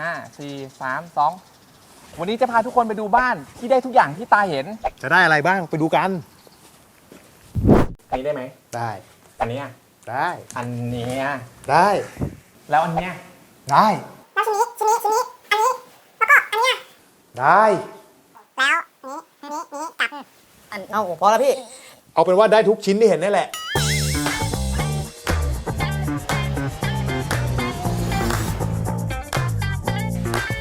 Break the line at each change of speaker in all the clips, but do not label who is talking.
ห้าสี่สามสองวันนี้จะพาทุกคนไปดูบ้านที่ได้ทุกอย่างที่ตาเห็น
จะได้อะไรบ้างไปดูกัน
อันนี้ได้ไหม
ได้
อันเนี้ย
ได้
อันเนี้ย
ได้
แล้วอันเนี้ย
ได้
แล้วชิ้นนี้ชิ้นนี้ชิ้นนี้อันนี้แล้วก็อันเนี้ย
ได้
แล้วนี้นี้นี้กับ
อันเอาพอแล้วพี่
เอาเป็นว่าได้ทุกชิ้นที่เห็นนี่แหละ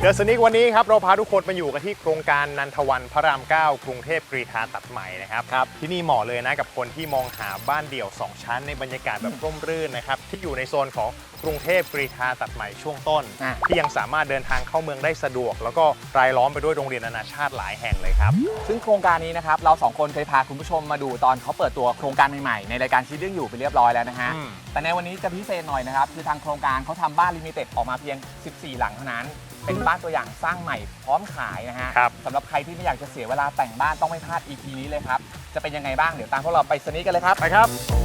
เดอะสนิกวันนี้ครับเราพาทุกคนมาอยู่กันที่โครงการนันทวันพระราม 9 กรุงเทพกรีฑาตัดใหม่นะครับครับที่นี่เหมาะเลยนะกับคนที่มองหาบ้านเดี่ยว 2 ชั้นในบรรยากาศแบบร่มรื่นนะครับที่อยู่ในโซนของกรุงเทพกรีฑาตัดใหม่ช่วงต้น
อะ
ที่ยังสามารถเดินทางเข้าเมืองได้สะดวก แล้วก็รายล้อมไปด้วยโรงเรียนนานาชาติหลายแห่งเลยครับ
ซึ่งโครงการนี้นะครับ เราสองคนเคยพาคุณผู้ชมมาดูตอนเขาเปิดตัวโครงการใหม่ๆ ในรายการชีวิตเรื่องอยู่ไปเรียบร้อยแล้วนะฮะ
อืม
แต่ในวันนี้จะพิเศษหน่อยนะครับ คือทางโครงการเขาทำบ้านลิมิเต็ดออกมาเพียง 14 หลังเท่านั้น เป็นบ้านตัวอย่างสร้างใหม่พร้อมขายนะฮะ
ครับ
สำหรับใครที่ไม่อยากจะเสียเวลาแต่งบ้านต้องไม่พลาด EP นี้เลยครับ จะเป็นยังไงบ้างเดี๋ยวตามพวกเราไปสนิทกันเลยครับ
ไปครับ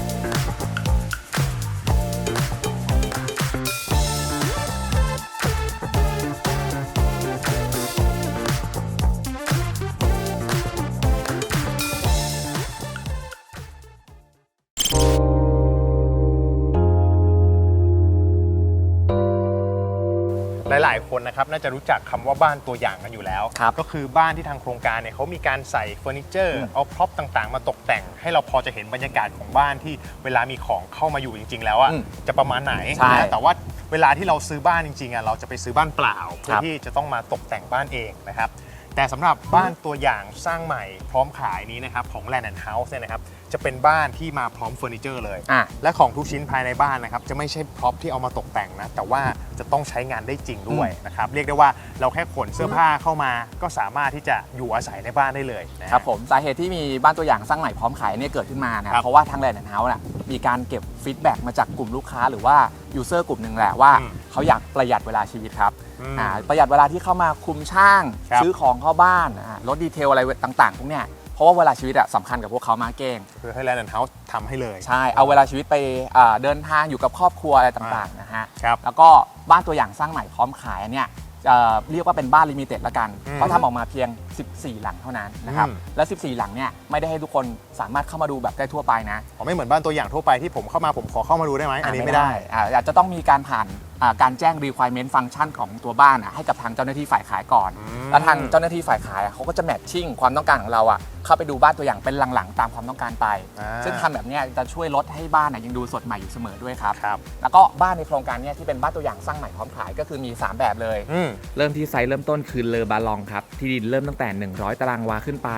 ายๆคนนะครับน่าจะรู้จักคำว่าบ้านตัวอย่างกันอยู่แล้ว
ครับ
ก็คือบ้านที่ทางโครงการเนี่ยเขามีการใส่เฟอร์นิเจอร์
อืม
เอาพร็อพต่างๆ มาตกแต่ง ให้เราพอจะเห็นบรรยากาศของบ้านที่เวลามีของเข้ามาอยู่จริง ๆ แล้วอะ
อืม
จะประมาณไหน
ใช่
นะแต่ว่าเวลาที่เราซื้อบ้านจริงๆอะเราจะไปซื้อบ้านเปล่าเพื่อ
ครับ
ที่จะต้องมาตกแต่งบ้านเองนะครับ แต่สำหรับบ้านตัวอย่างสร้างใหม่พร้อมขายนี้นะครับของ Land and House เนี่ยนะครับ จะเป็นบ้านที่มาพร้อมเฟอร์นิเจอร์เลย
อะ
และของทุกชิ้นภายในบ้านนะครับจะไม่ใช่พร็อพที่เอามาตกแต่งนะ แต่ว่าจะต้องใช้งานได้จริงด้วยนะครับ เรียกได้ว่าเราแค่ขนเสื้อผ้าเข้ามา ก็สามารถที่จะอยู่อาศัยในบ้านได้เลยนะฮะ
ครับผมสาเหตุที่มีบ้านตัวอย่างสร้างใหม่พร้อมขายเนี่ยเกิดขึ้นมานะค
ครั
รับบเพราะว่าทางแลนด์เฮาส์น่ะมีการเก็บฟีดแบ็กมาจากกลุ่มลูกค้าหรือว่ายูเซอร์กลุ่มหนึ่งแหละว่า
อืม
เขาอยากประหยัดเวลาชีวิตครับ
อืม
อ่าประหยัดเวลาที่เข้ามาคุมช่าง
ครับ
ซื้อของเข้าบ้านอ่าลดดีเทลอะไรต่างๆพวกเนี้ยเพ ราะว่าเวลาชีวิตอะสำคัญกับพวกเขามากเก้ง
คือให้ Land and House ทำให้เลย
ใช่เอาเวลาชีวิตไปอ่าเดินทางอยู่กับครอบครัวอะไรต่างๆนะฮะ
ครับ
แล้วก็บ้านตัวอย่างสร้างใหม่พร้อมขายอันเนี่ยเอ่อเรียกว่าเป็นบ้านลิมิเต็ดละกัน
อืม
เพราะทำออกมาเพียง 14 หลังเท่านั้นนะครับ
อืม
และ 14 หลังเนี่ยไม่ได้ให้ทุกคนสามารถเข้ามาดูแบบได้ทั่วไปนะ
อ๋อไม่เหมือนบ้านตัวอย่างทั่วไปที่ผมเข้ามาผมขอเข้ามาดูได้ไหมอันนี้ไม่ได้
อ่าอาจจะต้องมีการผ่านอ่าการแจ้ง requirement ฟังก์ชันของตัวบ้านอะให้กับทางเจ้าหน้าที่ฝ่ายขายก่อน
อืม
แล้วทางเจ้าหน้าที่ฝ่ายขายอะเขาก็จะแมทชิ่งความต้องการของเราอะเข้าไปดูบ้านตัวอย่างเป็นหลังๆ ตามความต้องการไป
อ่า
ซึ่งทำแบบเนี้ยจะช่วยลดให้บ้านอะยังดูสดใหม่อยู่เสมอด้วยครับ
ครับ
แล้วก็บ้านในโครงการเนี้ยที่เป็นบ้านตัวอย่างสร้างใหม่พร้อมขายก็คือมี 3 แบบเลย
อืม
เริ่มที่ไซส์เริ่มต้นคือเลอบาลองครับ ที่ดินเริ่มตั้งแต่100 ตารางวาขึ้นไป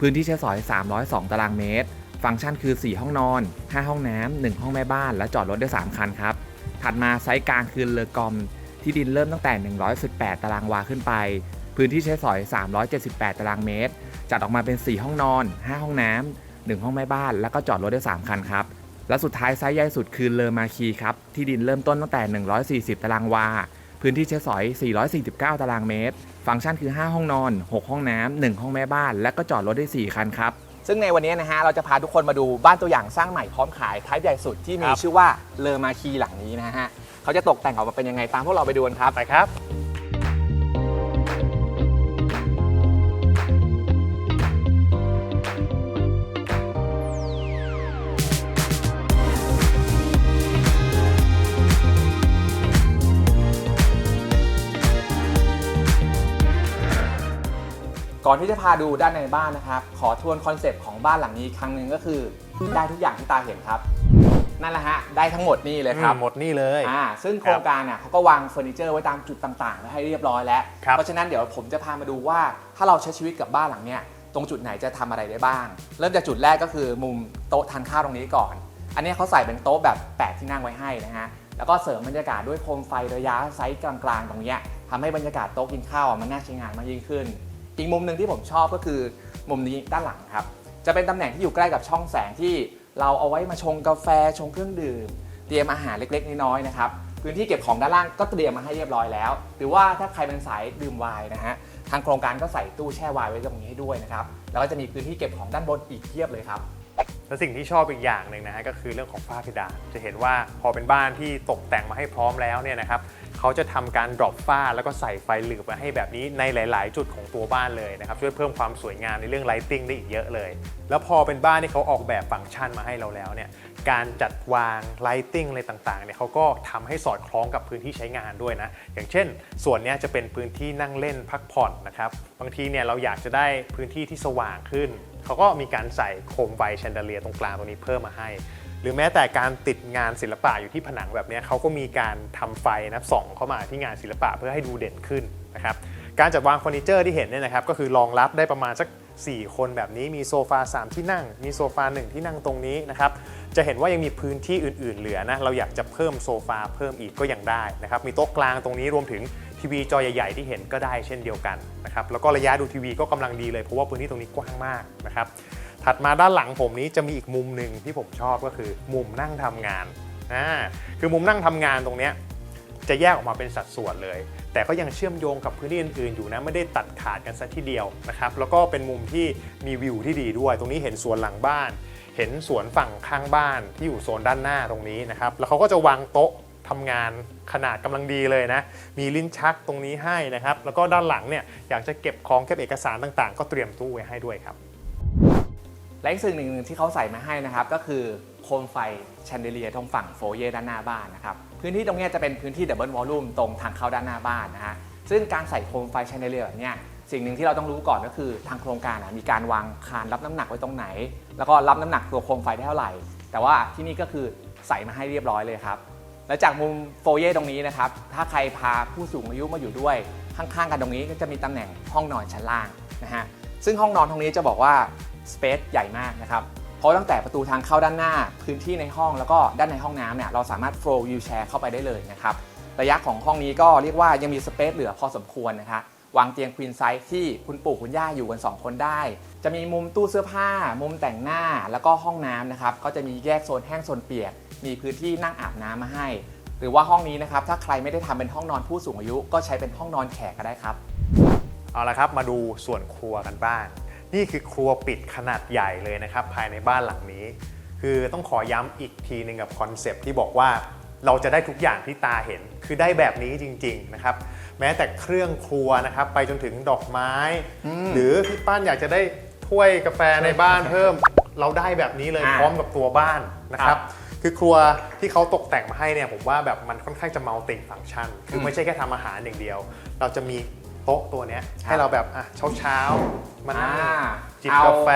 พื้นที่ใช้สอย 302 ตารางเมตร ฟังก์ชันคือ 4 ห้องนอน 5 ห้องน้ำ 1 ห้องแม่บ้าน และจอดรถได้ 3 คันครับ ถัดมาไซส์กลางคือเลอกอม ที่ดินเริ่มตั้งแต่ 118 ตารางวาขึ้นไป พื้นที่ใช้สอย 378 ตารางเมตร จัดออกมาเป็น 4 ห้องนอน 5 ห้องน้ำ 1 ห้องแม่บ้าน แล้วก็จอดรถได้ 3 คันครับ และสุดท้ายไซส์ใหญ่สุดคือเลอมาคีครับ ที่ดินเริ่มต้นตั้งแต่ 140 ตารางวา พื้นที่ใช้สอย 449 ตารางเมตร ฟังก์ชันคือ 5 ห้องนอน 6 ห้องน้ำ 1 ห้องแม่บ้าน และก็จอดรถได้ 4 คันครับ
ซึ่งในวันนี้นะฮะ เราจะพาทุกคนมาดูบ้านตัวอย่างสร้างใหม่พร้อมขายท้ายใหญ่สุดที่มี
ครับ
ชื่อว่าเลอมาคีหลังนี้นะฮะ เขาจะตกแต่งออกมาเป็นยังไงตามพวกเราไปดูกันครับ
ไปครับ
ก่อนที่จะพาดูด้านในบ้านนะครับ ขอทวนคอนเซปต์ของบ้านหลังนี้อีกครั้งหนึ่งก็คือ ได้ทุกอย่างที่ตาเห็นครับ นั่นแหละฮะ ได้ทั้งหมดนี่เลยครับ
หมดนี่เลย
อ่า ซึ่งโครงการเนี่ยเขาก็วางเฟอร์นิเจอร์ไว้ตามจุดต่างๆไว้ให้เรียบร้อยแล้ว
ครับ
เพราะฉะนั้นเดี๋ยวผมจะพามาดูว่าถ้าเราใช้ชีวิตกับบ้านหลังเนี้ยตรงจุดไหนจะทำอะไรได้บ้าง เริ่มจากจุดแรกก็คือมุมโต๊ะทานข้าวตรงนี้ก่อน อันนี้เขาใส่เป็นโต๊ะแบบแปดที่นั่งไว้ให้นะฮะ แล้วก็เสริมบรรยากาศด้วยโคมไฟระยะไซส์กลางๆ ตรงเนี้ยทำให้บรรยากาศโต๊ะกินข้าวอะมันน่าใช้งานมากยิ่งขึ้น อีกมุมหนึ่งที่ผมชอบก็คือมุมนี้ด้านหลังครับ จะเป็นตำแหน่งที่อยู่ใกล้กับช่องแสงที่เราเอาไว้มาชงกาแฟชงเครื่องดื่ม เตรียมอาหารเล็กๆน้อยๆนะครับพื้นที่เก็บของด้านล่างก็เตรียมมาให้เรียบร้อยแล้ว หรือว่าถ้าใครเป็นสายดื่มไวน์นะฮะทางโครงการก็ใส่ตู้แช่ไวน์ไว้ตรงนี้ให้ด้วยนะครับแล้วก็จะมีพื้นที่เก็บของด้านบนอีกเพียบเลยครับ
และสิ่งที่ชอบอีกอย่างหนึ่งนะฮะก็คือเรื่องของฝ้าเพดานจะเห็นว่าพอเป็นบ้านที่ตกแต่งมาให้พร้อมแล้วเนี่ยนะครับ เขาจะทำการดรอปฝ้าแล้วก็ใส่ไฟหลืบมาให้แบบนี้ในหลาย ๆ จุดของตัวบ้านเลยนะครับช่วยเพิ่มความสวยงามในเรื่องไลติ n งได้อีกเยอะเลย แล้วพอเป็นบ้านที่เขาออกแบบฟังก์ชันมาให้เราแล้วเนี่ยการจัดวางไลติ n งอะไรต่างๆเนี่ยเขาก็ทำให้สอดคล้องกับพื้นที่ใช้งานด้วยนะ อย่างเช่น ส่วนนี้จะเป็นพื้นที่นั่งเล่นพักผ่อนนะครับ บางทีเนี่ยเราอยากจะได้พื้นที่ที่สว่างขึ้น เขาก็มีการใส่โคมไฟแชนเดเลียตรงกลางตรงนี้เพิ่มมาให้ หรือแม้แต่การติดงานศิลปะอยู่ที่ผนังแบบนี้เขาก็มีการทำไฟนะส่องเข้ามาที่งานศิลปะเพื่อให้ดูเด่นขึ้นนะครับการจัดวางเฟอร์นิเจอร์ที่เห็นเนี่ยนะครับก็คือรองรับได้ประมาณสัก 4 คนแบบนี้มีโซฟา 3 ที่นั่ง มีโซฟา 1 ที่นั่งตรงนี้นะครับจะเห็นว่ายังมีพื้นที่อื่น ๆ เหลือนะเราอยากจะเพิ่มโซฟาเพิ่มอีกก็ยังได้นะครับมีโต๊ะกลางตรงนี้รวมถึงทีวีจอใหญ่ ๆ ที่เห็นก็ได้เช่นเดียวกันนะครับแล้วก็ระยะดูทีวีก็กำลังดีเลยเพราะว่าพื้นที่ตรงนี้กว้างมากนะครับ ถัดมาด้านหลังผมนี้จะมีอีกมุมหนึ่งที่ผมชอบก็คือ มุมนั่งทำงานอ่าคือมุมนั่งทำงานตรงเนี้ยจะแยกออกมาเป็นสัดส่วนเลย แต่ก็ยังเชื่อมโยงกับพื้นที่อื่นๆอยู่นะ ไม่ได้ตัดขาดกันซะทีเดียวนะครับ แล้วก็เป็นมุมที่มีวิวที่ดีด้วย ตรงนี้เห็นสวนหลังบ้าน เห็นสวนฝั่งข้างบ้านที่อยู่โซนด้านหน้าตรงนี้นะครับ แล้วเขาก็จะวางโต๊ะทำงานขนาดกำลังดีเลยนะ มีลิ้นชักตรงนี้ให้นะครับ แล้วก็ด้านหลังเนี่ยอยากจะเก็บของเก็บเอกสารต่างๆ ก็เตรียมตู้ไว้ให้ด้วยครับ
และอีกสิ่งหนึ่งที่เขาใส่มาให้นะครับ ก็คือโคมไฟแชนเดเลียตรงฝั่งโฟเย่ด้านหน้าบ้านนะครับ พื้นที่ตรงนี้จะเป็นพื้นที่ดับเบิลวอลลุ่มตรงทางเข้าด้านหน้าบ้านนะฮะซึ่งการใส่โคมไฟแชนเดเลียแบบเนี้ยสิ่งหนึ่งที่เราต้องรู้ก่อนก็คือทางโครงการมีการวางคานรับน้ำหนักไว้ตรงไหน แล้วก็รับน้ำหนักตัวโคมไฟได้เท่าไหร่ แต่ว่าที่นี่ก็คือใส่มาให้เรียบร้อยเลยครับและจากมุมโฟเย่ตรงนี้นะครับถ้าใครพาผู้สูงอายุมาอยู่ด้วยข้างๆกันตรงนี้ก็จะมีตำแหน่งห้องนอนชั้นล่างนะฮะซึ่งห้องนอนตรงนี้จะบอกว่า สเปซใหญ่มากนะครับเพราะตั้งแต่ประตูทางเข้าด้านหน้าพื้นที่ในห้องแล้วก็ด้านในห้องน้ำเนี่ยเราสามารถโฟล์วิวแชร์เข้าไปได้เลยนะครับระยะของห้องนี้ก็เรียกว่ายังมีสเปซเหลือพอสมควรนะคะวางเตียงควีนไซส์ที่คุณปู่คุณย่าอยู่กัน 2 คนได้ จะมีมุมตู้เสื้อผ้า มุมแต่งหน้าแล้วก็ห้องน้ำนะครับก็จะมีแยกโซนแห้งโซนเปียก มีพื้นที่นั่งอาบน้ำมาให้ หรือว่าห้องนี้นะครับถ้าใครไม่ได้ทำเป็นห้องนอนผู้สูงอายุ ก็ใช้เป็นห้องนอนแขกก็ได้ครับ
เอาละครับมาดูส่วนครัวกันบ้าง นี่คือครัวปิดขนาดใหญ่เลยนะครับภายในบ้านหลังนี้ คือต้องขอย้ำอีกทีหนึ่งกับคอนเซปต์ที่บอกว่าเราจะได้ทุกอย่างที่ตาเห็นคือได้แบบนี้จริง ๆนะครับ แม้แต่เครื่องครัวนะครับ ไปจนถึงดอกไม้ หรือพี่ป้านอยากจะได้ถ้วยกาแฟในบ้านเพิ่ม เราได้แบบนี้เลย
อ่า
พร้อมกับตัวบ้านนะค
ครั
รับ
บ
คือครัวที่เขาตกแต่งมาให้เนี่ยผมว่าแบบมันค่อนข้างจะมัลติฟัง c t ชัน คือ
ม
ไม่ใช่แค่ทำอาหารอย่างเดียว เราจะมี โต๊ะตัวเนี้ย
ครับ
ให้เราแบบอะเช้าเช้าๆมานั่ง
อ่า
จิบ
เอา
กาแฟ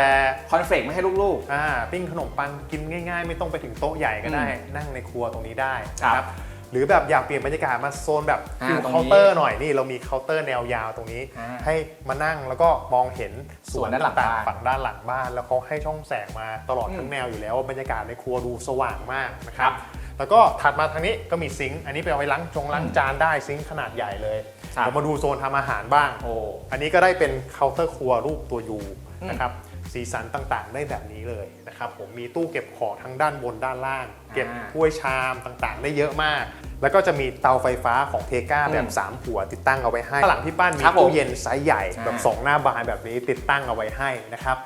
คอนเฟกต์ไม่ให้ลูก
อ่าปิ้งขนมปังกินง่าย ๆ ไม่ต้องไปถึงโต๊ะใหญ่ก็ได้ นั่งในครัวตรงนี้ได้
ครับ
นะครับหรือแบบอยากเปลี่ยนบรรยากาศมาโซนแบบ
อ่า
ฟิล
ตรงนี้
เคาน์เตอร์หน่อยนี่เรามีเคาน์เตอร์แนวยาวตรงนี้
อ่า
ให้มานั่งแล้วก็มองเห็น
สวนด้านหลัง
ต่าง
บ้าน
ๆฝั่งด้านหลังบ้าน แล้วเขาให้ช่องแสงมาตลอด
อืม
ทั้งแนวอยู่แล้วบรรยากาศในครัวดูสว่างมากนะครับ แล้วก็ถัดมาทางนี้ก็มีซิงค์อันนี้ไปเอาไว้ล้างจงล้างจานได้ซิงค์ขนาดใหญ่เลย
ครับ
เรามาดูโซนทำอาหารบ้าง
โอ้
อันนี้ก็ได้เป็นเคาน์เตอร์ครัวรูปตัวยู
อืม
นะครับสีสันต่างๆได้แบบนี้เลยนะครับผมมีตู้เก็บของทั้งด้านบนด้านล่างเก็บ
อ่า
ถ้วยชามต่างๆ ได้เยอะมาก แล้วก็จะมีเตาไฟฟ้าของเทกา
อืม
แบบ3หัว ติดตั้งเอาไว้ให้ข้างหลังพี่ป้านมี
ครับผม
ตู้เย็นไซส์ใหญ่
อ่า
แบบ2หน้าบานแบบนี้ติดตั้งเอาไว้ให้นะครับ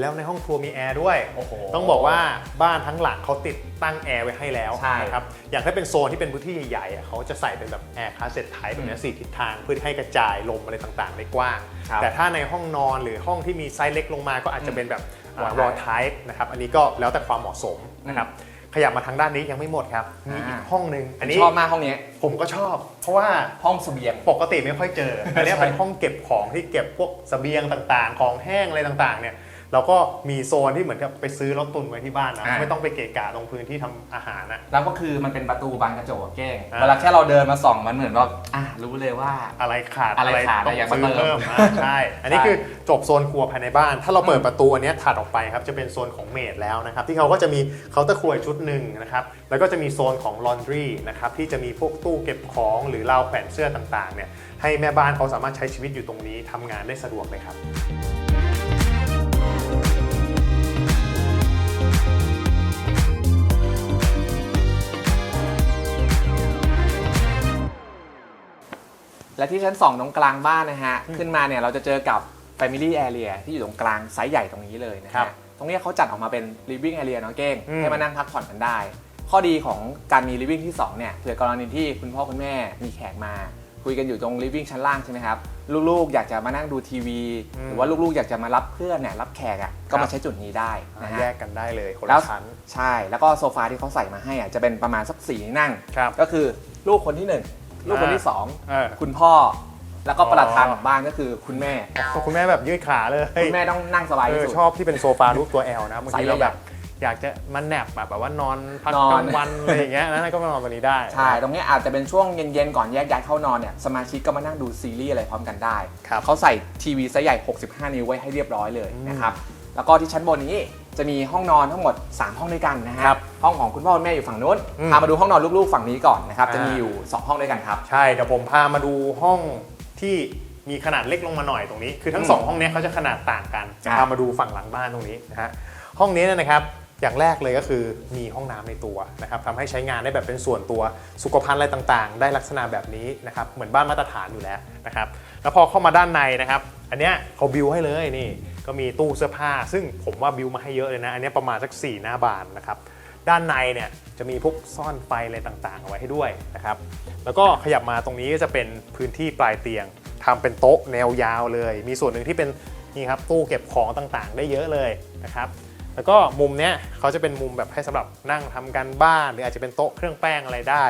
แล้วในห้องครัวมีแอร์ด้วย
โอ้โห
ต้องบอกว่าบ้านทั้งหลังเขาติดตั้งแอร์ไว้ให้แล้ว
ใช่
นะครับ อย่างถ้าเป็นโซนที่เป็นพื้นที่ใหญ่ๆอะเขาจะใส่เป็นแบบแอร์คาสเซ็ตไทป์แบบเนี้ยสี่ทิศทางเพื่อให้กระจายลมอะไรต่างๆ ได้กว้าง
ครับ
แต่ถ้าในห้องนอนหรือห้องที่มีไซส์เล็กลงมาก็อาจจะเป็นแบบ
อ่า
วอลไทป์นะครับ อันนี้ก็แล้วแต่ความเหมาะสมนะครับ ขยับมาทางด้านนี้ยังไม่หมดครับ มีอีก
อ่า
ห้องหนึ่งอันนี้
ชอบมากห้องนี้
ผมก็ชอบ เพราะว่า
ห้องเสบียง
ปกติไม่ค่อยเจอ อันเนี้ย
ใช่
เป็นห้องเก็บของที่เก็บพวกเสบียงต่างๆ ของแห้งอะไรต่างๆ เนี่ย เราก็มีโซนที่เหมือนกับไปซื้อรถตุนไว้ที่บ้านนะ
อ่า
ไม่ต้องไปเกะกะตรงพื้นที่ทำอาหารนะ
แล้วก็คือมันเป็นประตูบานกระจกอะเก้ง
อ่า
เวลาแค่เราเดินมาส่องมันเหมือนว่าอะรู้เลยว่า
อะไรขาด
อะไรขาด
ต้อง
อะไรอยากมา
ซื้อ
เติ
เพิ่
ม
มอ่าใช่ อันนี้
ใช่
คือจบโซนครัวภายในบ้าน ถ้าเราเปิดประตูอันเนี้ยถัดออกไปครับจะเป็นโซนของเมดแล้วนะครับที่เขาก็จะมีเคาน์เตอร์ครัวอีกชุดหนึ่งนะครับแล้วก็จะมีโซนของลอนดรีนะครับที่จะมีพวกตู้เก็บของหรือราวแขวนเสื้อต่างๆเนี่ยให้แม่บ้านเขาสามารถใช้ชีวิตอยู่ตรงนี้ทำงานได้สะดวกเลยครับ
และที่ชั้น 2 ตรงกลางบ้านนะฮะ ขึ้นมาเนี่ยเราจะเจอกับ Family Area ที่อยู่ตรงกลางไซส์ใหญ่ตรงนี้เลยนะ
ครั
ฮะ
บ
ตรงเนี้ยเขาจัดออกมาเป็น Living Area เนาะเก้ง
อืม
ให้มานั่งพักผ่อนกันได้ ข้อดีของการมี living ที่ 2 เนี่ยเผื่อกรณีที่คุณพ่อคุณแม่มีแขกมา คุยกันอยู่ตรง living ชั้นล่างใช่ไหมครับ ลูกๆ อยากจะมานั่งดูทีวี
อืม
หรือว่าลูกๆ อยากจะมารับเพื่อนเนี่ยรับแขกอะก็
ครั
มา
บ
ใช้จุดนี้ได้นะฮะ
แยกกันได้เลยคน
แล้
ละ
ว
ชั้น
ใช่แล้วก็โซฟาที่เขาใส่มาให้อะจะเป็นประมาณสักสี่ที่นั่ง
ครับ
ก็คือลูกคนที่หนึ่ง ลูกคนที่สอง
เออ
คุณพ่อ แล้วก็ประธาน
อ๋อ
ของบ้านก็คือคุณแม่
คุณแม่แบบยืดขาเลย
คุณแม่ต้องนั่งสบาย
เอ
ที่
อ
สุด
ชอบที่เป็นโซฟารูปตัว L นะบาง
ใส่
ที
ใหญ่
เราแบบ อยากจะมาแนบแบบแบบว่านอนพัก
นอน
กลางวันอะไรอย่างเงี้ยนะก็มานอนตัวนี้ได้
ใช่ ตรงนี้อาจจะเป็นช่วงเย็นๆ ก่อนแยกย้ายเข้านอนเนี่ย สมาชิกก็มานั่งดูซีรีส์อะไรพร้อมกันได้
ครับ
เขาใส่ทีวีไซส์ใหญ่ 65 นิ้วไว้ให้เรียบร้อยเลยนะครับ แล้วก็ที่ชั้นบนนี้จะมีห้องนอนทั้งหมด 3 ห้องด้วยกันนะฮะ
ครับ
ห้องของคุณพ่อคุณแม่อยู่ฝั่งนู้น
อืม
พามาดูห้องนอนลูกๆฝั่งนี้ก่อนนะครับ
อ่า
จะมีอยู่ 2 ห้องด้วยกันครับ
ใช่เดี๋ยวผมพามาดูห้องที่มีขนาดเล็กลงมาหน่อยตรงนี้ คือทั้ง
อืม
สองห้องเนี้ยเขาจะขนาดต่างกันจะ
อะ
พามาดูฝั่งหลังบ้านตรงนี้นะฮะห้องนี้เนยนะครับอย่างแรกเลยก็คือมีห้องน้ำในตัวนะครับทำให้ใช้งานได้แบบเป็นส่วนตัวสุขภัณฑ์อะไรต่างๆ ได้ลักษณะแบบนี้นะครับเหมือนบ้านมาตรฐานอยู่แล้วนะครับแล้วพอเข้ามาด้านในนะครับ อันเนี้ยเขาบิวให้เลยนี่ ก็มีตู้เสื้อผ้า ซึ่งผมว่าบิวมาให้เยอะเลยนะ อันนี้ประมาณสัก 4 หน้าบานนะครับ ด้านในเนี่ยจะมีพวกซ่อนไฟอะไรต่างๆ เอาไว้ให้ด้วยนะครับ แล้วก็ขยับมาตรงนี้ก็จะเป็นพื้นที่ปลายเตียงทำเป็นโต๊ะแนวยาวเลย มีส่วนหนึ่งที่เป็นนี่ครับตู้เก็บของต่างๆ ได้เยอะเลยนะครับแล้วก็มุมเนี้ยเขาจะเป็นมุมแบบให้สำหรับนั่งทำกันบ้าน หรืออาจจะเป็นโต๊ะเครื่องแป้งอะไรได้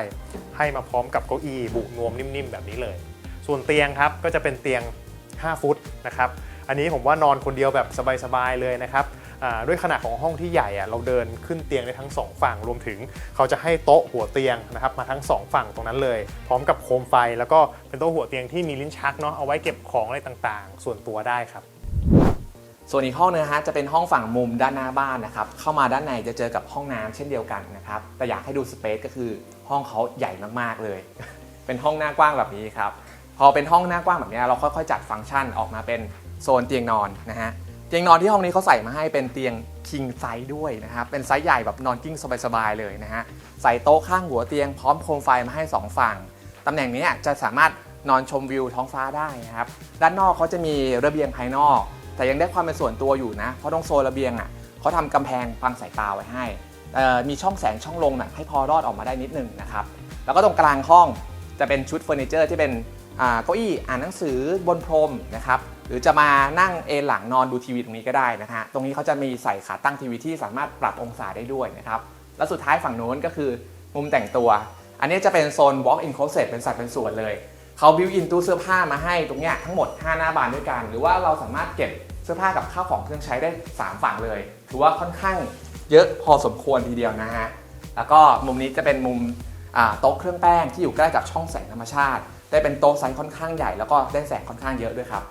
ให้มาพร้อมกับเก้าอี้บุนวมนิ่มๆ แบบนี้เลย ส่วนเตียงครับก็จะเป็นเตียง 5 ฟุตนะครับ อันนี้ผมว่านอนคนเดียวแบบสบายๆเลยนะครับด้วยขนาดของห้องที่ใหญ่เราเดินขึ้นเตียงได้ทั้งสองฝั่งรวมถึง เขาจะให้โต๊ะหัวเตียงนะครับมาทั้งสองฝั่งตรงนั้นเลย พร้อมกับโคมไฟ แล้วก็เป็นโต๊ะหัวเตียงที่มีลิ้นชักเนาะเอาไว้เก็บของอะไรต่างๆ ส่วนตัวได้ครับ
ส่วนอีกห้องนึงฮะจะเป็นห้องฝั่งมุมด้านหน้าบ้านนะครับเข้ามาด้านในจะเจอกับห้องน้ำเช่นเดียวกันนะครับแต่อยากให้ดูสเปซก็คือห้องเขาใหญ่มากๆเลย เป็นห้องหน้ากว้างแบบนี้ครับพอเป็นห้องหน้ากว้างแบบนี้เราค่อยๆ จัดฟังก์ชันออกมาเป็น โซนเตียงนอนนะฮะเตียงนอนที่ห้องนี้เขาใส่มาให้เป็นเตียง king size ด้วยนะครับเป็นไซส์ใหญ่แบบนอนกิ้งสบายๆเลยนะฮะใส่โต๊ะข้างหัวเตียงพร้อมโคมไฟมาให้สองฝั่งตำแหน่งนี้จะสามารถนอนชมวิวท้องฟ้าได้นะครับด้านนอกเขาจะมีระเบียงภายนอก แต่ยังได้ความเป็นส่วนตัวอยู่นะเพราะตรงโซนระเบียงอะเขาทำกำแพงบังสายตาไว้ให้มีช่องแสงช่องลมแบบให้พอรอดออกมาได้นิดนึงนะครับแล้วก็ตรงกลางห้องจะเป็นชุดเฟอร์นิเจอร์ที่เป็นเก้าอี้อ่านหนังสือบนพรมนะครับ หรือจะมานั่งเอนหลังนอนดูทีวีตรงนี้ก็ได้นะฮะ ตรงนี้เขาจะมีใส่ขาตั้งทีวีที่สามารถปรับองศาได้ด้วยนะครับ แล้วสุดท้ายฝั่งโน้นก็คือมุมแต่งตัว อันนี้จะเป็นโซน walk in closet เป็นสัดเป็นส่วนเลยเขาบิวอินตู้เสื้อผ้ามาให้ตรงเนี้ยทั้งหมด 5 หน้าบานด้วยกัน หรือว่าเราสามารถเก็บเสื้อผ้ากับข้าวของเครื่องใช้ได้ 3 ฝั่งเลย ถือว่าค่อนข้างเยอะพอสมควรทีเดียวนะฮะ แล้วก็มุมนี้จะเป็นมุมโต๊ะเครื่องแป้งที่อยู่ใกล้กับช่องแสงธรรมชาติ ได้เป็นโต๊ะไซส์ค่อนข้างใหญ่แล้วก็ได้แสงค่อนข้างเยอะด้วยครับ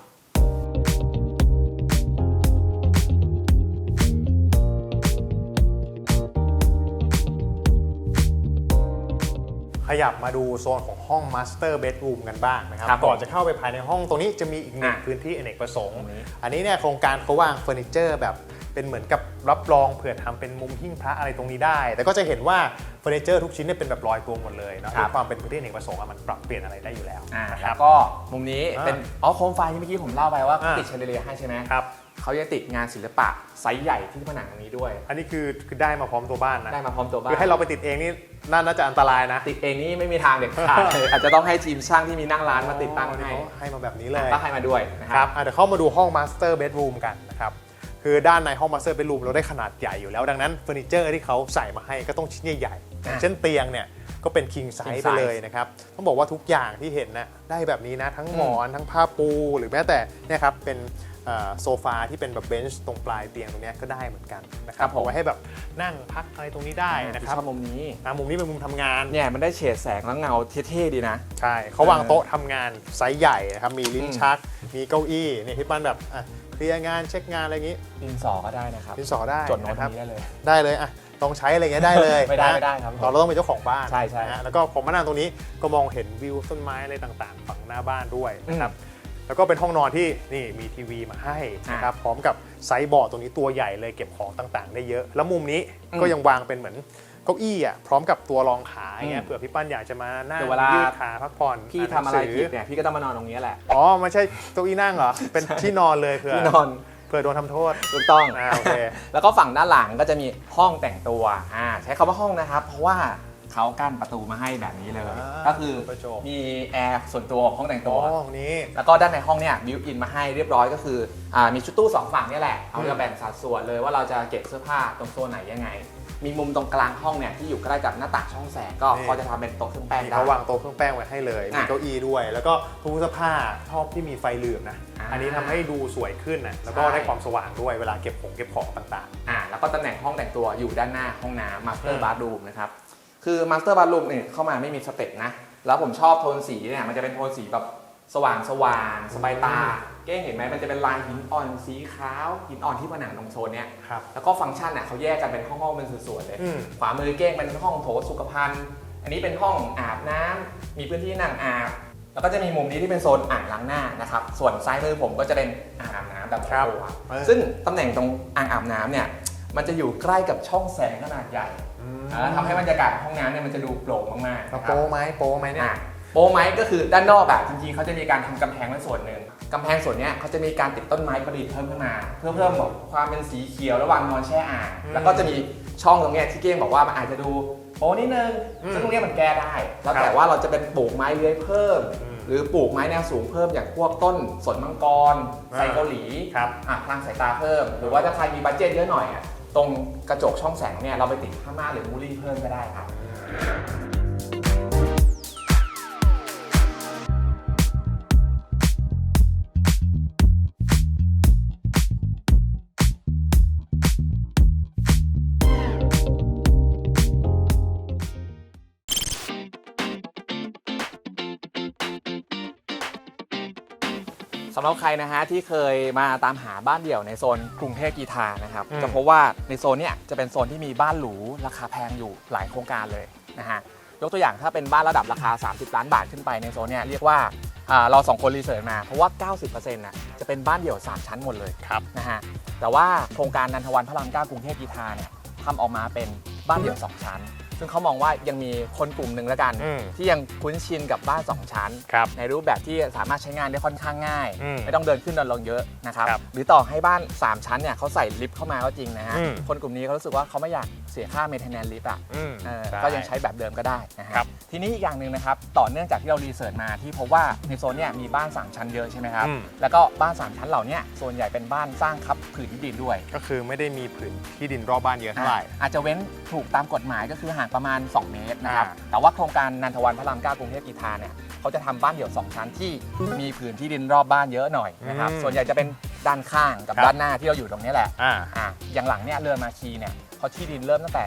ขยับมาดูโซนของห้อง Master Bedroom กันบ้างนะครับ
ครับผม
ก่อนจะเข้าไปภายในห้องตรงนี้จะมีอีกหนึ่ง
อะ
พื้นที่อเนกประสงค์
ตรงนี้
อันนี้เนี่ยโครงการเขาวางเฟอร์นิเจอร์แบบเป็นเหมือนกับรับรองเผื่อทำเป็นมุมหิ้งพระอะไรตรงนี้ได้ แต่ก็จะเห็นว่าเฟอร์นิเจอร์ทุกชิ้นเนี่ยเป็นแบบลอยตัวหมดเลยเนาะ
ครับ
ด้วยความเป็นพื้นที่อเนกประสงค์อะมันปรับเปลี่ยนอะไรได้อยู่แล้ว
อ่า
นะค
แล้
รับ
วก็มุมนี้
อ่า
เป็นอ๋อโคมไฟที่เมื่อกี้ผมเล่าไปว่า
อ่า
ติดเชนเดเลียร์ให้ใช่ไหม
ครับ
เขาจะติดงานศิลปะไซส์ใหญ่ที่ผนังตรงนี้ด้วย
อันนี้คือคือได้มาพร้อมตัวบ้านนะ
ได้มาพร้อมตัวบ้าน
คือให้เราไปติดเองนี่ น่าน่าจะอันตรายนะ
ติดเองนี่ไม่มีทางเด็ดขาดเลยอาจจะต้องให้ทีมช่างที่มีนั่งร้านมาติดตั้งให้
อ๋อให้มาแบบนี้เลย
ก็ให้มาด้วยนะค
ค
รั
รับบอะเดี๋ยวเข้ามาดูห้อง Master Bedroom กันนะครับคือด้านในห้อง Master Bedroom เราได้ขนาดใหญ่อยู่แล้วดังนั้นเฟอร์นิเจอร์ที่เขาใส่มาให้ก็ต้องชิ้นใหญ่ๆอย่างเช่นเตียงเนี่ยก็เป็น king size
King
ไปเลยนะครับต้องบอกว่าทุกอย่างที่เห็นนะได้แบบนี้นะทั้งหมอนทั้งผ้าปูหรือแม้แต่เนี่ยครับเป็นเอ่อ โซฟาที่เป็นแบบเบนช์ตรงปลายเตียงตรงเนี้ยก็ได้เหมือนกันนะครับ
ครับผม
เอาไว้ให้แบบนั่งพักอะไรตรงนี้ได้นะครับ
ชอบมุมนี้
อะมุมนี้เป็นมุมทำงาน
เนี่ยมันได้เฉดแสงแล้วเงาเท่ๆดีนะ
ใช่เขาวางโต๊ะทำงานไซส์ใหญ่นะครับมีลิ้น
อืม
ชัก มีเก้าอี้เนี่ยพี่ปั้นแบบอะเคลียร์งานเช็คงานอะไรอย่างงี้
ดินสอก็ได้นะครับ
ดินสอได้
จดโน้ต
นะ
ต
ค
ร
รับ
งนี้ได้เลย
ได้เลยอะต้องใช้อะไรเงี้ยได้เลย
ไม่ได้
นะ
ไม่ได้ครับ
ตอนเราต้องเป็นเจ้าของบ้าน
ใช่ใช่
นะฮะแล้วก็ผมมานั่งตรงนี้ก็มองเห็นวิวต้นไม้อะไรต่างๆ ฝั่งหน้าบ้านด้วยนะครับ แล้วก็เป็นห้องนอนที่นี่มีทีวีมาให้นะครับพร้อมกับไซส์บอร์ดตรงนี้ตัวใหญ่เลยเก็บของต่างๆ ได้เยอะ แล้วมุมนี้ก็ยังวางเป็นเหมือนเก้าอี้อะพร้อมกับตัวรองขาอย่างเงี้ยเผื่อพี่ปั้นอยากจะมานั่ง
เดี๋ยวเวลา
ยืดขาพักผ่อน
พี่า
นห
ทำ
นัง
อะไร
สื
ผิดเนี่ยพี่ก็ต้องมานอนตรงนี้แหละ
อ๋อไม่ใช่เก้าอี้นั่งเหรอเป็นที่นอนเลยเผื่อ
ที่นอน
เพื่อโดนทำโทษ
ถูกต้อง
อ่าโอเค
แล้วก็ฝั่งด้านหลังก็จะมีห้องแต่งตัวอ่าใช้คำว่าห้องนะครับ เพราะว่า เขากั้นประตูมาให้แบบนี้เลย
อ่า
ก็คือ
ประจบ
มีแอร์ส่วนตัวของห้องแต่ง
อ๋
ตั
อ
ว
ตรงนี้
แล้วก็ด้านในห้องเนี่ยบิวอินมาให้เรียบร้อยก็คืออ่ามีชุดตู้สองฝั่งเนี่ยแหละ เอา
อืม
จะแบ่งสัดส่วนเลยว่าเราจะเก็บเสื้อผ้าตรงโซนไหนยังไง มีมุมตรงกลางห้องเนี่ยที่อยู่ใกล้กับหน้าต่างช่องแสงก็พอจะทำเป็นโต๊ะเครื่องแป้ง
มี
ได้
เขาวางโต๊ะเครื่องแป้งไว้ให้เลยมี
อะ
เก้าอี้ด้วย แล้วก็ตู้เสื้อผ้าชอบที่มีไฟเหลือบนะ
อ่า
อันนี้ทำให้ดูสวยขึ้นนะแล้วก็
ใช่
ได้ความสว่างด้วยเวลาเก็บของเก็บของต่าง
อ่าแล้วก็ตำแหน่งห้องแต่งตัวอยู่ด้านหน้าห้องน้ำมาสเตอ
อื
ร์
ม
บาร์รูมนะครับ คือมาสเตอร์บาร์รูมเนี่ยเข้ามาไม่มีสเต็ปนะ แล้วผมชอบโทนสีเนี่ยมันจะเป็นโทนสีแบบสว่างสว่างสบายตา เก้งเห็นไหมมันจะเป็นลายหินอ่อนสีขาวหินอ่อนที่ผนังตรงโซนเนี้ย
ๆครับ
แล้วก็ฟังก์ชันเนี่ยเขาแยกกันเป็นห้องๆเป็นส่วนๆเลย
อืม
ขวามือเก้งเป็นห้องโถสุขภัณฑ์ อันนี้เป็นห้องอาบน้ำมีพื้นที่นั่งอาบ แล้วก็จะมีมุมนี้ที่เป็นโซนอ่างล้างหน้านะครับ ส่วนซ้ายมือผมก็จะเป็นอ่างอาบน้ำแบบ
ครับ
ตัว
เออ
ซึ่งตำแหน่งตรงอ่างอาบน้ำเนี่ย มันจะอยู่ใกล้กับช่องแสงขนาดใหญ่
อืม
อ่าทำให้บรรยากาศห้องน้ำเนี่ยมันจะดูโปร่งมากๆ
แล้ว
นะครับ
โป้ไหมโป้ไหมเนี่ย
อะโปรไหมก็คือด้านนอกอะจริงๆเขาจะมีการทำกำแพงไว้ส่วนหนึ่งกำแพงส่วนเนี้ยเขาจะมีการติดต้นไม้ประดิษฐ์เพิ่มขึ้นมา เพื่อเพิ่มแบบความเป็นสีเขียวระหว่างนอนแช่อ่าง
อืม
แล้วก็จะมีช่องตรงเนี้ยที่เก้งบอกว่ามันอาจจะดูโป๊นิดนึง
อืม
ซึ่งตรงเนี้ยมันแก้ได้แล้ว
ครับ
แต่ว่าเราจะเป็นปลูกไม้เลื้อยเพิ่ม
อืม
หรือปลูกไม้แนวสูงเพิ่มอย่างพวกต้นสนมังกร
อ่า
ไซเกาหลี
ครับ
อะพลังสายตาเพิ่ม หรือว่าถ้าใครมีบัตเจ็ตเยอะหน่อยอะ ตรงกระจกช่องแสงเนี่ยเราไปติดผ้าม่านหรือมูลี่เพิ่มก็ได้ครับ สำหรับใครนะฮะที่เคยมาตามหาบ้านเดี่ยวในโซนกรุงเทพกีทานะครับ
อืม
จะพบว่าในโซนเนี้ยจะเป็นโซนที่มีบ้านหรูราคาแพงอยู่หลายโครงการเลยนะฮะยกตัวอย่างถ้าเป็นบ้านระดับราคา 30 ล้านบาทขึ้นไปในโซนเนี้ยเรียกว่าอ่าเราสองคนรีเสิร์ชมาเพราะว่า 90%น่ะจะเป็นบ้านเดี่ยว 3 ชั้นหมดเลย
ครับ
นะฮะแต่ว่าโครงการนันทวันพระรามเก้ากรุงเทพกีทาเนี่ยทำออกมาเป็นบ้านเดี่ยว 2 ชั้น ซึ่งเขามองว่ายังมีคนกลุ่มหนึ่งแล้วกัน
อืม
ที่ยังคุ้นชินกับบ้าน 2 ชั้น
ครับ
ในรูปแบบที่สามารถใช้งานได้ค่อนข้างง่าย
อืม
ไม่ต้องเดินขึ้นเดินลงเยอะนะครับ
ครับ
หรือต่อให้บ้าน 3 ชั้นเนี่ยเขาใส่ลิฟต์เข้ามาก็จริงนะฮะ
อืม
คนกลุ่มนี้เขารู้สึกว่าเขาไม่อยากเสียค่าเมนเทนแนนลิฟต์อะ
อืม
เออ
ได้
ก็ยังใช้แบบเดิมก็ได้นะฮะ
ครับ
ทีนี้อีกอย่างหนึ่งนะครับ ต่อเนื่องจากที่เรารีเสิร์ชมาที่พบว่าในโซนเนี่ยมีบ้าน 3 ชั้นเยอะใช่ไหมครับ
อืม
แล้วก็บ้าน 3 ชั้นเหล่าเนี้ส่วนใหญ่เป็นบ้านสร้างคับผืนที่ดินด้วย
ก็คือไม่ได้มีผืนที่ดินรอบบ้านเยอะเท่าไหร่
อาจจะเว้นถูกตามกฎหมายก็คือห่างประมาณ 2 เมตรนะครับ
อ่า
แต่ว่าโครงการนันทวันพระรามเก้ากรุงเทพกีทาเนี่ยเขาจะทำบ้านเดี่ยว 2 ชั้นที่มีผืนที่ดินรอบบ้านเยอะหน่อยนะครับ ส่วนใหญ่จะเป็นด้านข้างกับด้านหน้าที่เราอยู่ตรงนี้แหละ
อ่า
อะอย่างหลังเนี่ยเรือมาคีเนี่ย เขาที่ดินเริ่มตั้งแต่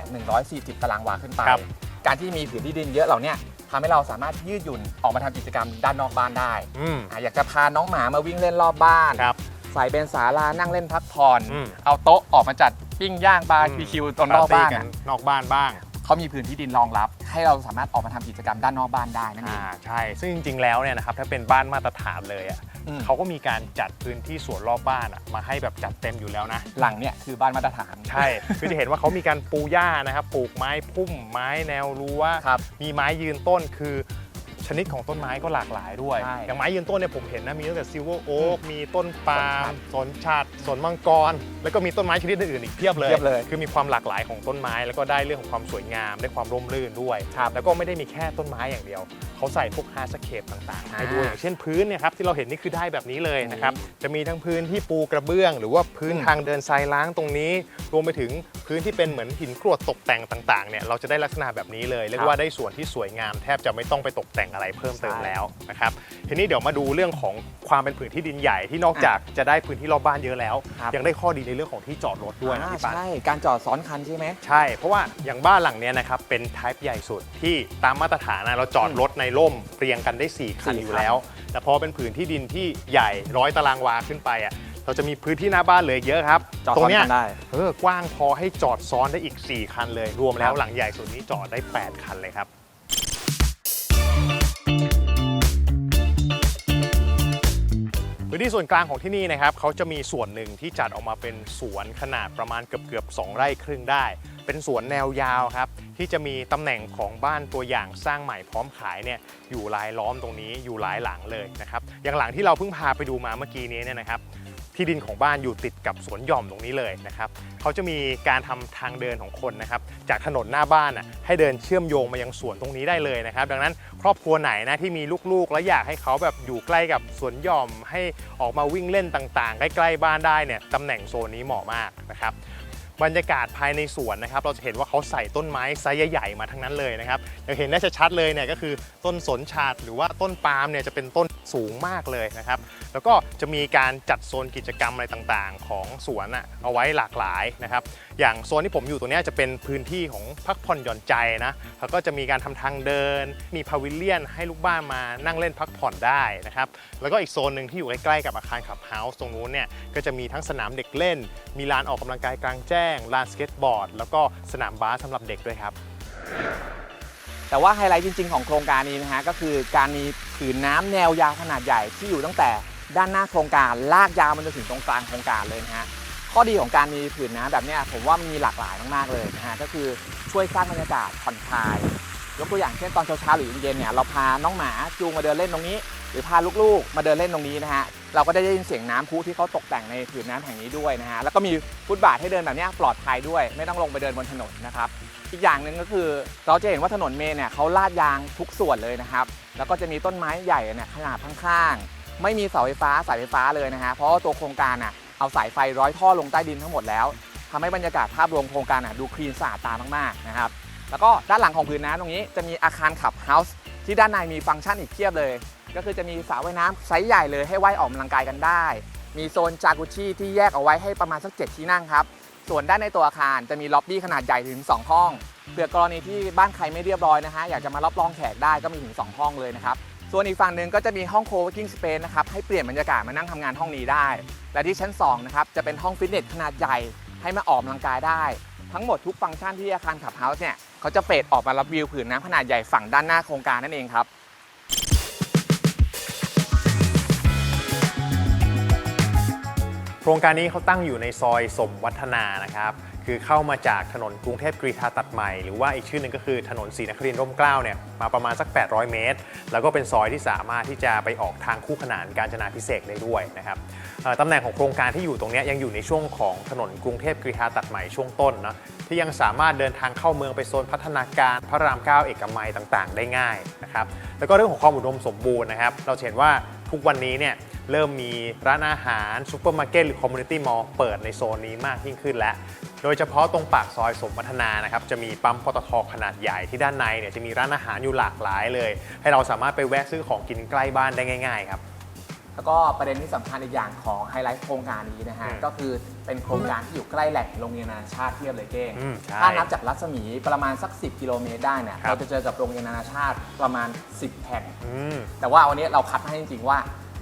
140 ตารางวาขึ้นไป
ครับ
การที่มีผืนที่ดินเยอะเหล่าเนี้ทำให้เราสามารถยืดหยุ่นออกมาทำกิจกรรมด้านนอกบ้านได้
อืม
อะอยากจะพาน้องหมามาวิ่งเล่นรอบบ้าน
ครับ
ใส่เป็นศาลานั่งเล่นพักผ่อน
อืม
เอาโต๊ะออกมาจัดปิ้งย่างบาร์บีคิวตรงนอกบ้าน
ปร์ตี้
อะ
นอกบ้านบ้าง
เขามีพื้นที่ดินรองรับ ให้เราสามารถออกมาทำกิจกรรมด้านนอกบ้านได้นั่นเอ
อ่าง ใช่ ซึ่งจริงๆ แล้วเนี่ยนะครับถ้าเป็นบ้านมาตรฐานเลยอะ
อืม
เขาก็มีการจัดพื้นที่สวนรอบบ้านอะมาให้แบบจัดเต็มอยู่แล้วนะ
หลังเนี่ยคือบ้านมาตรฐาน
ใช่ คือจะเห็นว่าเขามีการปูหญ้านะครับ ปลูกไม้พุ่มไม้แนวรั้ว
ครับ
มีไม้ยืนต้นคือ ชนิดของต้นไม้ก็หลากหลายด้วย
ใช่
อย่างไม้ยืนต้นเนี่ยผมเห็นนะ มีตั้งแต่ซิลเวอร์โอ๊กมีต้นปาล์มสนชัดสนมังกร แล้วก็มีต้นไม้ชนิดอื่นๆอีกเพียบเลย
เทียบเลย
คือมีความหลากหลายของต้นไม้แล้วก็ได้เรื่องของความสวยงาม ได้ความร่มรื่นด้วย
ครับ
แล้วก็ไม่ได้มีแค่ต้นไม้อย่างเดียว เขาใส่พวกฮาร์สเคปต่างๆให้ด้วย
อ่า
อย่างเช่นพื้นเนี่ยครับที่เราเห็นนี่คือได้แบบนี้เลยนะครับ
นี่
จะมีทั้งพื้นที่ปูกระเบื้อง หรือว่าพื้น
อืม
ทางเดินทรายล้างตรงนี้ รวมไปถึงพื้นที่เป็นเหมือนหินกรวดตกแต่งต่างๆเนี่ยเราจะได้ลักษณะแบบนี้เลยเรียกว่าได้ส่วนที่สวยงามแทบจะไม่ต้องไปตกแต่งอะไรเพิ่มเติมแล้วนะครับทีนี้เดี๋ยวมาดูเรื่องของความเป็นผืนที่ดินใหญ่ที่นอกจากจะได้พื้นที่รอบบ้านเยอะแล้ว
ครับ
ยังได้ข้อดีในเรื่องของที่จอดรถด้วยนะ
อ่า
พี่ปัน
ใช่ การจอดซ้อนคันใช่ไหม
ใช่ เพราะว่าอย่างบ้านหลังเนี้ยนะครับ เป็น type ใหญ่สุดที่ตามมาตรฐานนะเราจอดรถในร่มเรียงกันได้ 4 คัน
สี่
อยู่
คัน
แล้ว แต่พอเป็นผืนที่ดินที่ใหญ่ร้อยตารางวาขึ้นไปอะเราจะมีพื้นที่หน้าบ้านเหลยเยอะครับ
จอด
ตร
ซ้องน
เนี้ย
กันได้
เออกว้างพอให้จอดซ้อนได้อีก 4 คันเลย รวมแล้
ควรับ
หลังใหญ่สุดนี้จอดได้ 8 คันเลยครับ พื้นที่ส่วนกลางของที่นี่นะครับเขาจะมีส่วนหนึ่งที่จัดออกมาเป็นสวนขนาดประมาณเกือบเกือบๆ2ไร่ครึ่งได้เป็นสวนแนวยาวครับ ที่จะมีตำแหน่งของบ้านตัวอย่างสร้างใหม่พร้อมขายเนี่ยอยู่รายล้อมตรงนี้อยู่หลายหลังเลยนะครับอย่างหลังที่เราเพิ่งพาไปดูมาเมื่อกี้นี้เนี่ยนะครับที่ดินของบ้านอยู่ติดกับสวนหย่อมตรงนี้เลยนะครับเขาจะมีการทำทางเดินของคนนะครับจากถนนหน้าบ้านน่ะให้เดินเชื่อมโยงมายังสวนตรงนี้ได้เลยนะครับ ดังนั้นครอบครัวไหนนะที่มีลูกๆ และอยากให้เขาแบบอยู่ใกล้กับสวนหย่อมให้ออกมาวิ่งเล่นต่างๆ ใกล้ๆบ้านได้เนี่ยตำแหน่งโซนนี้เหมาะมากนะครับ บรรยากาศภายในสวนนะครับ เราจะเห็นว่าเขาใส่ต้นไม้ไซส์ใหญ่ๆมาทั้งนั้นเลยนะครับเราเห็นได้ชัดๆเลยเนี่ยก็คือต้นสนชาดหรือว่าต้นปาล์มเนี่ยจะเป็นต้นสูงมากเลยนะครับ แล้วก็จะมีการจัดโซนกิจกรรมอะไรต่างๆ ของสวนอะเอาไว้หลากหลายนะครับ อย่างโซนที่ผมอยู่ตรงนี้จะเป็นพื้นที่ของพักผ่อนหย่อนใจนะแล้วก็จะมีการทำทางเดิน มีพาวิเลียนให้ลูกบ้านมานั่งเล่นพักผ่อนได้นะครับ แล้วก็อีกโซนหนึ่งที่อยู่ใกล้ๆกับอาคารขับเฮาส์ตรงนู้นเนี่ยก็จะมีทั้งสนามเด็กเล่น มีลานออกกำลังกายกลางแจ้ง ลานสเก็ตบอร์ด แล้วก็สนามบาสสำหรับเด็กด้วยครับ
แต่ว่าไฮไลท์จริง ๆ ของโครงการนี้นะฮะก็คือการมีผืนน้ำแนวยาวขนาดใหญ่ที่อยู่ตั้งแต่ด้านหน้าโครงการลากยาวมันจนถึงตรงกลางโครงการเลยนะฮะ ข้อดีของการมีผืนน้ำแบบนี้ผมว่ามันมีหลากหลายมากๆเลยนะฮะก็คือช่วยสร้างบรรยากาศผ่อนคลาย ยกตัวอย่างเช่นตอนเช้าๆหรือเย็นๆเนี่ยเราพาน้องหมาจูงมาเดินเล่นตรงนี้ หรือพาลูกๆ มาเดินเล่นตรงนี้นะฮะเราก็ได้ยินเสียงน้ำพุที่เขาตกแต่งในผืนน้ำแห่งนี้ด้วยนะฮะแล้วก็มีฟุตบาทให้เดินแบบนี้ปลอดภัยด้วย ไม่ต้องลงไปเดินบนถนนนะครับอีกอย่างหนึ่งก็คือเราจะเห็นว่าถนนเมนเนี่ยเขาลาดยางทุกส่วนเลยนะครับ แล้วก็จะมีต้นไม้ใหญ่เนี่ยขนาดข้างๆไม่มีเสาไฟฟ้าสายไฟฟ้าเลยนะฮะเพราะตัวโครงการน่ะ เอาสายไฟร้อยท่อลงใต้ดินทั้งหมดแล้วทำให้บรรยากาศภาพรวมโครงการน่ะดูคลีนสะอาดตามากๆนะครับแล้วก็ด้านหลังของพื้นน้ำตรงนี้จะมีอาคารขับเฮาส์ที่ด้านในมีฟังก์ชันอีกเพียบเลย ก็คือจะมีสระว่ายน้ำไซส์ใหญ่เลยให้ว่ายออกกำลังกายกันได้ มีโซนจากุชิที่แยกเอาไว้ให้ประมาณสักเจ็ดที่นั่งครับ ส่วนด้านในตัวอาคารจะมีล็อบบี้ขนาดใหญ่ถึง 2 ห้องเผื่อกรณีที่บ้านใครไม่เรียบร้อยนะฮะอยากจะมารับรองแขกได้ก็มีถึง 2 ห้องเลยนะครับ ส่วนอีกฝั่งหนึ่งก็จะมีห้องโคเวกิ้งสเปซนะครับให้เปลี่ยนบรรยากาศมานั่งทำงานห้องนี้ได้ และที่ชั้น2นะครับจะเป็นห้องฟิตเนสขนาดใหญ่ให้มาออกกำลังกายได้ ทั้งหมดทุกฟังก์ชันที่อาคารขับเฮาส์เนี่ยเขาจะเปิดออกมารับวิวผืนน้ำขนาดใหญ่ฝั่งด้านหน้าโครงการนั่นเองครับ
โครงการนี้เขาตั้งอยู่ในซอยสมวัฒนานะครับ คือเข้ามาจากถนนกรุงเทพกรีฑาตัดใหม่ หรือว่าอีกชื่อหนึ่งก็คือถนนศรีนครินทร์ร่มเกล้าเนี่ยมาประมาณสัก 800 เมตร แล้วก็เป็นซอยที่สามารถที่จะไปออกทางคู่ขนานการจนาพิเศษได้ด้วยนะครับตำแหน่งของโครงการที่อยู่ตรงนี้ยังอยู่ในช่วงของถนนกรุงเทพกรีฑาตัดใหม่ช่วงต้นนะที่ยังสามารถเดินทางเข้าเมืองไปโซนพัฒนาการพระรามเก้าเอกมัยต่างๆ ได้ง่ายนะครับแล้วก็เรื่องของความอุดมสมบูรณ์นะครับ เราเห็นว่า ทุกวันนี้เนี่ยเริ่มมีร้านอาหารซูเปอร์มาร์เก็ตหรือคอมมูนิตี้มอลล์เปิดในโซนนี้มากยิ่งขึ้นแล้ว โดยเฉพาะตรงปากซอยสมพัฒนานะครับจะมีปั๊มปตทขนาดใหญ่ที่ด้านในเนี่ยจะมีร้านอาหารอยู่หลากหลายเลย ให้เราสามารถไปแวะซื้อของกินใกล้บ้านได้ง่ายๆครับ
แล้วก็ประเด็นที่สำคัญอีกอย่างของไฮไลท์โครงการนี้นะฮะ
อืม
ก็คือเป็นโครงการที่อยู่ใกล้แหล่งโรงเรียนนานาชาติเทียบเลยเก้ง
อืมใช่
ถ้านับจากรัศมีประมาณสัก 10 กิโลเมตรได้เนี่ย
ครับ
เราจะเจอกับโรงเรียนนานาชาติประมาณ 10แห่ง
อืม
แต่ว่าวันนี้เราคัดให้จริงๆว่า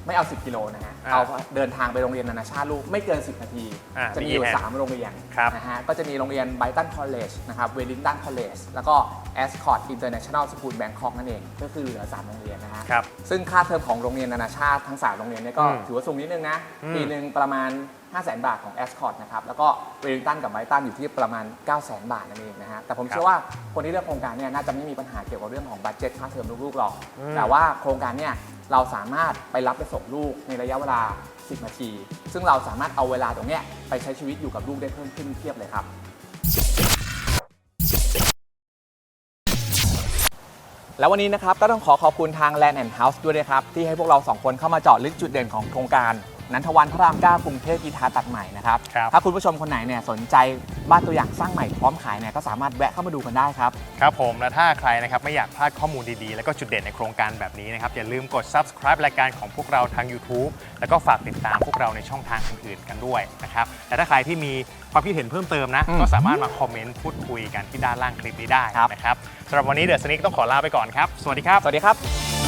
ไม่เอา 10 กิโลนะฮะ
อ่า
เอาเดินทางไปโรงเรียนนานาชาติลูกไม่เกิน 10 นาที
อ่า
จะมี
มี
อยู่
แห่ง
3 โรงเรียน
ครับ
นะฮะ ก็จะมีโรงเรียนไบตันคอลเลจนะครับเวลิงตันคอลเลจแล้วก็แอสคอร์ดอินเตอร์เนชั่นแนลสคูลแบงคอกนั่นเอง ก็คือเหลือ 3 โรงเรียนนะฮะ
ครับ
ซึ่งค่าเทอมของโรงเรียนนานาชาติทั้ง 3 โรงเรียนเนี่ยก็
อืม
ถือว่าสูงนิดนึงนะ
อืม
ปีหนึ่งประมาณ 5 0 0 0 0 0 บาทของ a s c o t นะครับ แล้วก็เวลิงตันกับไบตันอยู่ที่ประมาณ9 0 0 0 0 0 บาทนั่นเองนะฮะ แต่ผมเชื่อว่าคนที่เลือกโครงการเนี่ยน่าจะไม่มีปัญหาเกี่ยวกับเรื่องของบัตเจ็ตค่าเทอมลูกๆหรอก
อืม
แต่ว่าโครงการเนี่ยเราสามารถไปรับไปส่งลูกในระยะเวลา 10 นาที ซึ่งเราสามารถเอาเวลาตรงเนี้ยไปใช้ชีวิตอยู่กับลูกได้เพิ่มขึ้นเทียบเลยครับ แล้ววันนี้นะครับก็ต้องขอขอบคุณทาง Land and House ด้วยนะครับ ที่ให้พวกเราสองคนเข้ามาเจาะลึกจุดเด่นของโครงการ นันทวันพระรามเก้ากรุงเทพกีทาตัดใหม่นะครับ
ครับ
ถ้าคุณผู้ชมคนไหนเนี่ยสนใจบ้านตัวอย่างสร้างใหม่พร้อมขายเนี่ยก็สามารถแวะเข้ามาดูกันได้ครับ
ครับผมและถ้าใครนะครับไม่อยากพลาดข้อมูลดีๆ แล้วก็จุดเด่นในโครงการแบบนี้นะครับ อย่าลืมกด subscribe รายการของพวกเราทาง YouTube แล้วก็ฝากติดตามพวกเราในช่องทางอื่นๆกันด้วยนะครับแต่ถ้าใครที่มีความคิดเห็นเพิ่มเติมนะ
อืม
ก็สามารถมาคอมเมนต์พูดคุยกันที่ด้านล่างคลิปนี้ได้
ครับ
นะครับสำหรับวันนี้เดอะสนิกต้องขอลาไปก่อนครับสวัสดีครับ
สวัสดีครับ